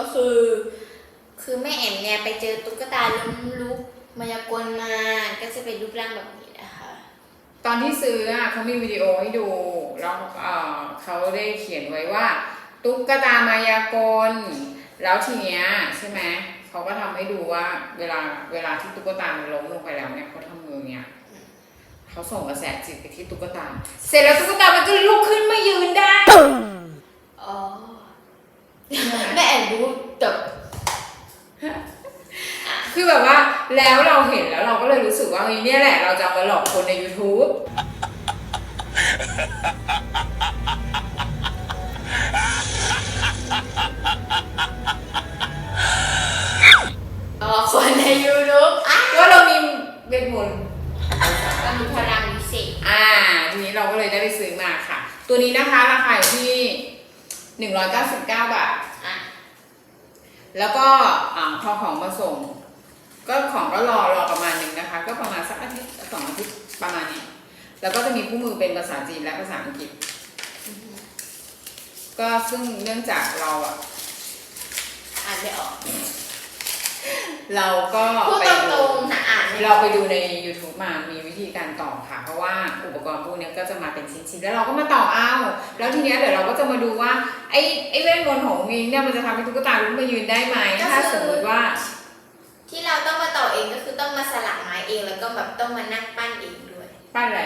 ก็คือ คือแม่แอมเนี่ยไปเจอตุ๊กตาล้มลุกมายากลมา ก็จะเป็นรูปร่างแบบนี้นะคะ ตอนที่ซื้ออะเขามีวิดีโอให้ดูแล้วเอ่อเขาได้เขียนไว้ว่า ตุ๊กตามายากล แล้วทีเนี้ยใช่ไหมเขาก็ทำให้ดูว่าเวลาเวลาที่ตุ๊กตามันล้มลงไปแล้วเนี่ยเขาทำมือเนี้ยเขาส่งกระแสจิตไปที่ตุ๊กตา เสร็จแล้วตุ๊กตามันก็ลุกขึ้นมายืนได้ อ๋อ แม่แอ มรู้แต่คือแบบว่าแล้วเราเห็นแล้วเราก็เลยรู้สึกว่าเฮ้ยเนี่ยแหละ เราจะเอามาหลอกคนใน YouTube อ๋อคนในยูทูบอะว่าเรามีเวทมนต์เรามีพลังวิเศษอ่า ทีนี้เราก็เลยได้ไปซื้อมาค่ะ ตัวนี้นะคะราคาอยู่ที่ 199 บาทอะ แล้วก็อ่าพอของมาส่ง ก็ของก็รอรอประมาณหนึ่งนะคะ ก็ประมาณสักอาทิตย์สองอาทิตย์ประมาณนี้แล้วก็จะมีคู่มือเป็นภาษาจีนและภาษาอังกฤษ ก็ซึ่งเนื่องจากเราอะอ่านไม่ออก เราก็พูดไปตดูรงๆนะอ่านไม่อเราอกไปดูใน YouTube มามีวิธีการต่อค่ะ เพราะว่าอุปกรณ์พวกเนี้ยก็จะมาเป็นชิ้นๆ แล้วเราก็มาต่อเอาแล้วทีเนี้ยเดี๋ยวเราก็จะมาดูว่า ไอ้ไอ้เวทมนต์ของมิงเนี่ยมันจะทำให้ตุ๊กตาลุกมายืนได้ไหมถ้าสมมติว่า ที่เราต้องมาต่อเองก็คือต้องมาสลักไม้เองแล้วก็แบบต้องมานั่งปั้นเองด้วย ปั้นอะไร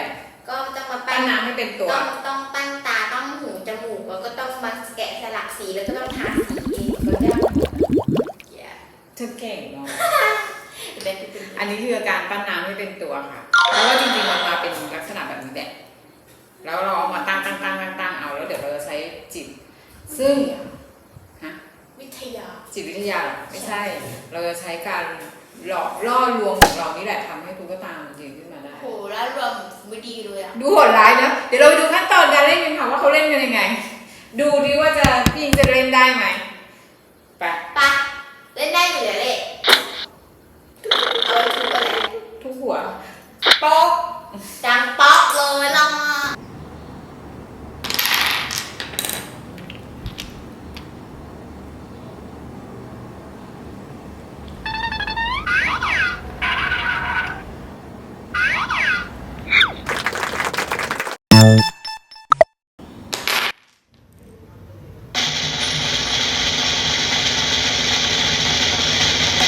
ก็ต้องมาปั้ปั้นนน้ำให้เป็นตัว ต้องต้องปั้นตาต้องหูจมูกแล้วก็ต้องมาแกะสลักสีแล้วก็ต้องทาสีเองก็ได้อย่าเธอเก่งเนาะแบบเป็นอันนี้คือการปั้นน้ำให้เป็นตัวค่ะ เพราะว่าจริงๆมันมาเป็นลักษณะแบบนี้แหละแล้วเราเอามาตั้งตั้งตั้งตั้งตั้งเอาแล้วเดี๋ยวเราจะใช้จิต ซึ่งฮะวิทยา จิตวิทยาเหรอไม่ใช่ เราจะใช้การหลอกล่อลวงของเรานี่แหละทำให้ตุ๊กตามันยืนขึ้นมาได้ โหแล้วรวมไม่ดีเลยอะ ดูโหดร้ายนะ เดี๋ยวเราไปดูขั้นตอนการเล่นกันค่ะว่าเขาเล่นกันยังไง ดูดิว่าจะพี่ยิงจะเล่นได้ไหม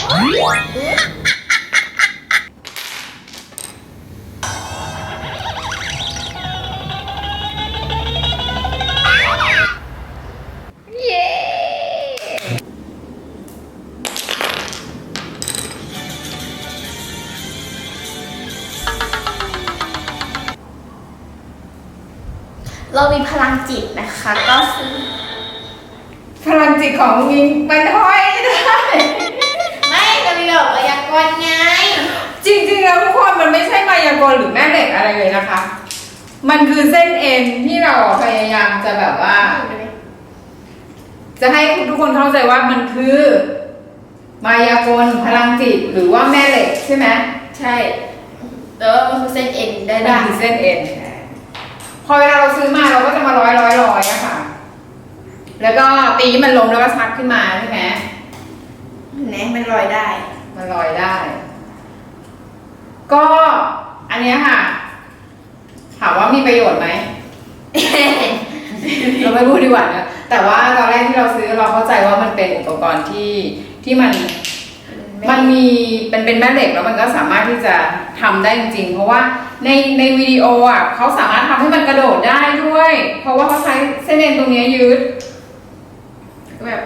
เย้ เรามีพลังจิตนะคะ ก็คือพลังจิตของยิงมันห้อย มันคือเส้นเอ็นที่เราพยายามจะแบบว่า จะให้ทุกคนเข้าใจว่ามันคือ มายากลพลังจิตหรือว่าแม่เหล็กใช่ไหมใช่แล้วมันคือเส้นเอ็นได้มันได้คือเส้นเอ็นพอเวลาเราซื้อมาเราก็จะมาร้อยร้อยร้อยอะค่ะ แล้วก็ตีให้มันลงแล้วก็ชักขึ้นมาใช่ไหมแหนมันลอยได้ มันลอยได้ ก็อันเนี้ยค่ะ ถามว่ามีประโยชน์ไหม เราไม่พูดดีกว่านะแต่ว่าตอนแรกที่เราซื้อเราเข้าใจว่ามันเป็นอุปกรณ์ที่ที่มันมันมีเป็นเป็นแม่เหล็กแล้วมันก็สามารถที่จะทำได้จริงๆ เพราะว่าในในวิดีโออะเขาสามารถทำให้มันกระโดดได้ด้วย เพราะว่าเขาใช้เส้นเอ็นตรงเนี้ยยืดแบบ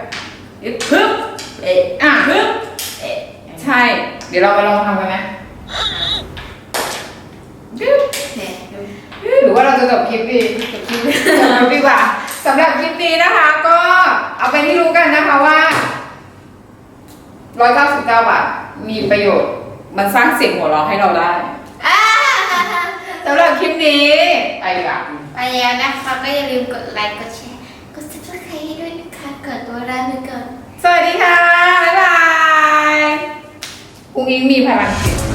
ยึดปึ๊บเอ๊ะอะปึ๊บเอ๊ะใช่ เดี๋ยวเรามาลองทำกันไหมยึด แหนดู หรือ ว่าเราจะจบคลิปดีจบคลิปจบคลิปดีกว่าสำหรับคลิปนี้นะคะ ก็เอาเป็นที่รู้กันนะคะว่า199บาทมีประโยชน์ มันสร้างเสียงหัวเราะให้เราได้อ่าสำหรับคลิปนี้ไปดีกว่าไปแล้วนะคะก็อย่าลืมกดไลค์กดแชร์กด subscribe ให้ด้วยนะคะเกิดตัวได้ไม่เกิดสวัสดีค่ะ บ๊ายบายพุงอิงมีพลังจิต